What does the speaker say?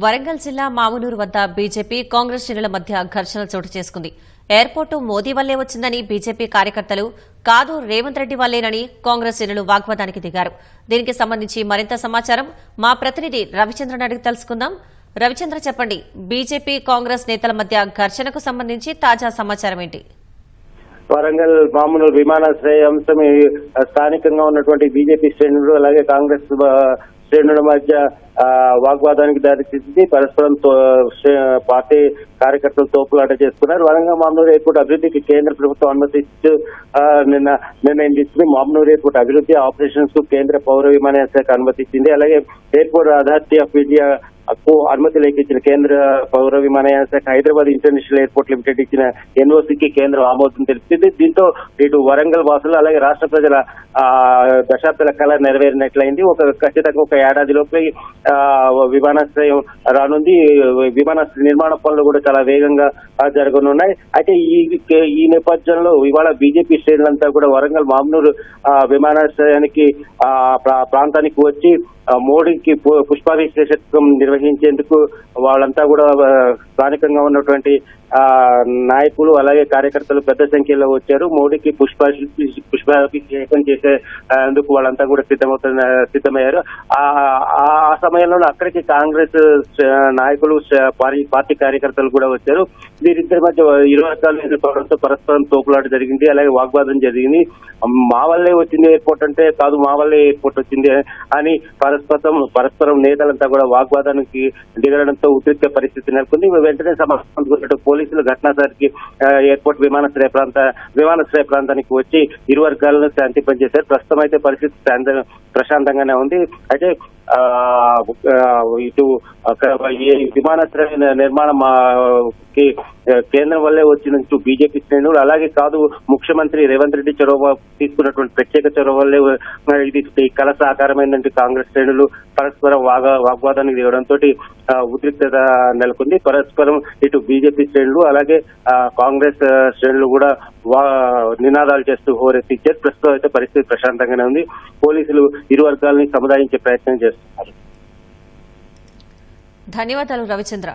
వరంగల్ జిల్లా మామునూరు వద్ద బీజేపీ కాంగ్రెస్ శ్రేణుల మధ్య ఘర్షణ చోటు చేసుకుంది. ఎయిర్పోర్టు మోదీ వల్లే వచ్చిందని బీజేపీ కార్యకర్తలు కాదు రేవంత్ రెడ్డి వల్లేనని కాంగ్రెస్ శ్రేణులు వాగ్వాదానికి దిగారు. దీనికి సంబంధించి మరింత సమాచారం మా ప్రతినిధి రవిచంద్రన్ అడిగి తెలుసుకుందాం. రవిచంద్ర చెప్పండి. బీజేపీ కాంగ్రెస్ నేతల మధ్య ఘర్షణకు సంబంధించి తాజా సమాచారం ఏంటి? వరంగల్ మామూలు విమానాశ్రయ అంశం స్థానికంగా ఉన్నటువంటి బీజేపీ శ్రేణులు అలాగే కాంగ్రెస్ శ్రేణుల మధ్య వాగ్వాదానికి దారితీసింది. పరస్పరం తో- పార్టీ కార్యకర్తలు తోపులాట చేసుకున్నారు. వరంగల్ మామూలు ఎయిర్పోర్ట్ అభివృద్ధికి కేంద్ర ప్రభుత్వం అనుమతిస్తూ నిన్న నిర్ణయం తీసుకుంది మామూలు ఎయిర్పోర్ట్ అభివృద్ధి ఆపరేషన్స్కు కేంద్ర పౌర విమానయాన శాఖ అనుమతించింది అలాగే ఎయిర్పోర్ట్ అథారిటీ ఆఫ్ ఇండియా కు అనుమతి లెక్కించిన ఇచ్చిన కేంద్ర పౌర విమానయాన శాఖ హైదరాబాద్ ఇంటర్నేషనల్ ఎయిర్పోర్ట్ లిమిటెడ్ ఇచ్చిన ఎన్ఓసికి కేంద్రం ఆమోదం తెలిపింది. దీంతో ఇటు వరంగల్ వాసులు అలాగే రాష్ట్ర ప్రజల దశాబ్దాల కళ నెరవేరినట్లయింది. ఒక ఖచ్చితంగా ఒక ఏడాది లోపల విమానాశ్రయం రానుంది. విమానాశ్రయ నిర్మాణ పనులు కూడా చాలా వేగంగా జరగనున్నాయి. అయితే ఈ ఈ నేపథ్యంలో ఇవాళ బీజేపీ శ్రేణులంతా కూడా వరంగల్ మామూలు విమానాశ్రయానికి ప్రా- ప్రాంతానికి వచ్చి మోడీకి పు- నిర్వహించారు నిర్వహించేందుకు వాళ్ళంతా కూడా స్థానికంగా ఉన్నటువంటి నాయకులు అలాగే కార్యకర్తలు పెద్ద సంఖ్యలో వచ్చారు. మోడీకి పుష్ప పుష్పాభిషేకం చేసే అందుకు వాళ్ళంతా కూడా సిద్ధమవుతున్న సిద్ధమయ్యారు. ఆ ఆ సమయంలో అక్కడికి కాంగ్రెస్ నాయకులు పార్టీ కార్యకర్తలు కూడా వచ్చారు. వీరిద్దరి మధ్య ఇరు వర్గాలు ఎదుర్కోవడంతో పరస్పరం తోపులాట జరిగింది అలాగే వాగ్వాదం జరిగింది. మా వల్లే వచ్చింది ఎయిర్పోర్ట్ అంటే కాదు మా వల్లే ఎయిర్పోర్ట్ వచ్చింది అని పరస్పరం పరస్పరం నేతలంతా కూడా వాగ్వాదానికి దిగడంతో ఉద్రిక్త పరిస్థితి నెలకొంది. వెంటనే సమాచారం పోలీసులు ఘటనాస్థలికి ఎయిర్పోర్ట్ విమానాశ్రయ ప్రాంత విమానాశ్రయ ప్రాంతానికి వచ్చి ఇరు వర్గాలను శాంతి పనిచేశారు ప్రస్తుతం అయితే పరిస్థితి ప్రశాంతంగానే ఉంది. అయితే ఇటు ఈ విమానాశ్రయ నిర్మాణం కి కేంద్రం వల్లే వచ్చిన ఇటు బీజేపీ శ్రేణులు అలాగే కాదు ముఖ్యమంత్రి రేవంత్ రెడ్డి చొరవ తీసుకున్నటువంటి ప్రత్యేక చొరవ వల్లే ఇది ఈ కళ సాకారమైందంటే కాంగ్రెస్ శ్రేణులు పరస్పరం వాగ వాగ్వాదానికి దిగడంతో ఉద్రిక్తత నెలకొంది. పరస్పరం ఇటు బీజేపీ శ్రేణులు అలాగే ఆ, కాంగ్రెస్ శ్రేణులు కూడా వా- నినాదాలు చేస్తూ హోరెత్తించారు ప్రస్తుతం అయితే పరిస్థితి ప్రశాంతంగానే ఉంది. పోలీసులు ఇరు వర్గాలని సముదాయించే ప్రయత్నం చేస్తారు చేస్తున్నారు. ధన్యవాదాలు రవిచంద్ర.